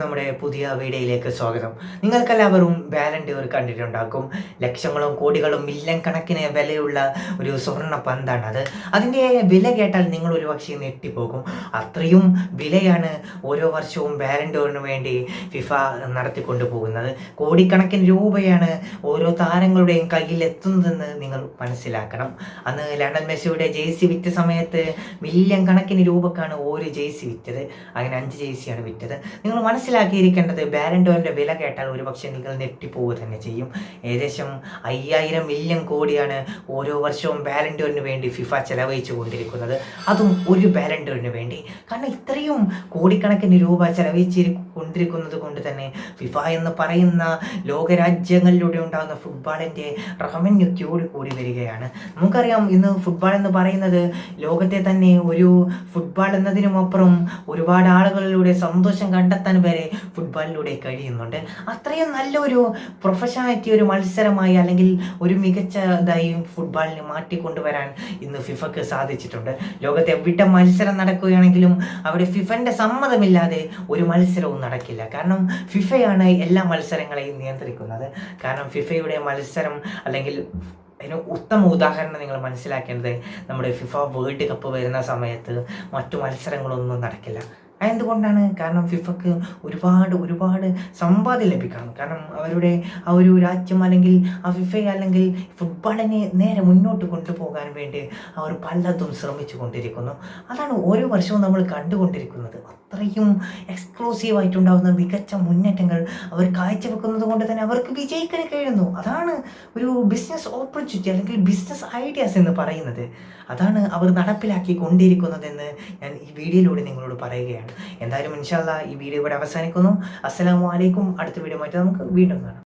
the നമ്മുടെ പുതിയ വീഡിയോയിലേക്ക് സ്വാഗതം. നിങ്ങൾക്കെല്ലാവരും ബാലൻഡിയർ കണ്ടിട്ടുണ്ടാക്കും ലക്ഷങ്ങളും കോടികളും മില്യൺ കണക്കിന് വിലയുള്ള ഒരു സ്വർണ അത്. അതിന്റെ വില കേട്ടാൽ നിങ്ങൾ ഒരു പക്ഷേ ഞെട്ടിപ്പോകും. അത്രയും വിലയാണ് ഓരോ വർഷവും ബാലൻഡിയറിന് വേണ്ടി ഫിഫ നടത്തിക്കൊണ്ടു പോകുന്നത് കോടിക്കണക്കിന് രൂപയാണ് ഓരോ താരങ്ങളുടെയും കയ്യിൽ എത്തുന്നതെന്ന് നിങ്ങൾ മനസ്സിലാക്കണം. അന്ന് ലണ്ടൻ മെസ്സിയുടെ ജേഴ്സി വിറ്റ സമയത്ത് മില്യൺ കണക്കിന് രൂപക്കാണ് ഓരോ ജേഴ്സി വിറ്റത്. അങ്ങനെ അഞ്ച് ജേഴ്സിയാണ് വിറ്റത്. നിങ്ങൾ മനസ്സിലാക്കിയിരിക്കേണ്ടത് ബാലൻഡോറിന്റെ വില കേട്ടാൽ ഒരുപക്ഷെ നിങ്ങൾ ഞെട്ടിപ്പോവുക തന്നെ ചെയ്യും. ഏകദേശം അയ്യായിരം മില്യൺ കോടിയാണ് ഓരോ വർഷവും ബാലൻഡോറിന് വേണ്ടി ഫിഫ ചെലവഴിച്ചു കൊണ്ടിരിക്കുന്നത്. അതും ഒരു ബാലൻഡോറിന് വേണ്ടി. കാരണം ഇത്രയും കോടിക്കണക്കിന് രൂപ ചെലവഴിച്ചിരി കൊണ്ടിരിക്കുന്നത് കൊണ്ട് തന്നെ ഫിഫ എന്ന് പറയുന്ന ലോകരാജ്യങ്ങളിലൂടെ ഉണ്ടാകുന്ന ഫുട്ബോളിന്റെ റവന്യൂ കൂടി കൂടി വരികയാണ്. നമുക്കറിയാം ഇന്ന് ഫുട്ബോൾ എന്ന് പറയുന്നത് ലോകത്തെ തന്നെ ഒരു ഫുട്ബോൾ എന്നതിനുമപ്പുറം ഒരുപാട് ആളുകളിലൂടെ സന്തോഷം കണ്ടെത്താൻ വരെ ഫുട്ബോളിലൂടെ കഴിയുന്നുണ്ട്. അത്രയും നല്ലൊരു പ്രൊഫഷണാലിറ്റി ഒരു മത്സരമായി അല്ലെങ്കിൽ ഒരു മികച്ച ഇതായി ഫുട്ബോളിനെ മാറ്റിക്കൊണ്ടുവരാൻ ഇന്ന് ഫിഫക്ക് സാധിച്ചിട്ടുണ്ട്. ലോകത്തെ എവിടെ മത്സരം നടക്കുകയാണെങ്കിലും അവിടെ ഫിഫന്റെ സമ്മതമില്ലാതെ ഒരു മത്സരവും നടക്കില്ല. കാരണം ഫിഫയാണ് എല്ലാ മത്സരങ്ങളെയും നിയന്ത്രിക്കുന്നത്. കാരണം ഫിഫയുടെ മത്സരം അല്ലെങ്കിൽ അതിന് ഉത്തമ ഉദാഹരണം നിങ്ങൾ മനസ്സിലാക്കേണ്ടത് നമ്മുടെ ഫിഫ വേൾഡ് കപ്പ് വരുന്ന സമയത്ത് മറ്റു മത്സരങ്ങളൊന്നും നടക്കില്ല. എന്തുകൊണ്ടാണ്? കാരണം ഫിഫക്ക് ഒരുപാട് ഒരുപാട് സമ്പാദ്യം ലഭിക്കണം കാരണം അവരുടെ ആ ഒരു രാജ്യം അല്ലെങ്കിൽ ആ ഫിഫ അല്ലെങ്കിൽ ഫുട്ബോളിനെ നേരെ മുന്നോട്ട് കൊണ്ടുപോകാൻ വേണ്ടി അവർ പലതും ശ്രമിച്ചു കൊണ്ടിരിക്കുന്നു. അതാണ് ഓരോ വർഷവും നമ്മൾ കണ്ടുകൊണ്ടിരിക്കുന്നത്. അത്രയും എക്സ്ക്ലൂസീവ് ആയിട്ടുണ്ടാകുന്ന മികച്ച മുന്നേറ്റങ്ങൾ അവർ കാഴ്ചവെക്കുന്നത് കൊണ്ട് തന്നെ അവർക്ക് വിജയിക്കാൻ കഴിയുന്നു. അതാണ് ഒരു ബിസിനസ് ഓപ്പർച്യൂണിറ്റി അല്ലെങ്കിൽ ബിസിനസ് ഐഡിയാസ് എന്ന് പറയുന്നത്. അതാണ് അവർ നടപ്പിലാക്കി കൊണ്ടിരിക്കുന്നതെന്ന് ഞാൻ ഈ വീഡിയോയിലൂടെ നിങ്ങളോട് പറയുകയാണ്. എന്തായാലും ഇൻഷാല്ല ഈ വീഡിയോ ഇവിടെ അവസാനിക്കുന്നു. അസ്സലാമു അലൈക്കും. അടുത്ത വീഡിയോ മാറ്റി നമുക്ക് വീണ്ടും കാണാം.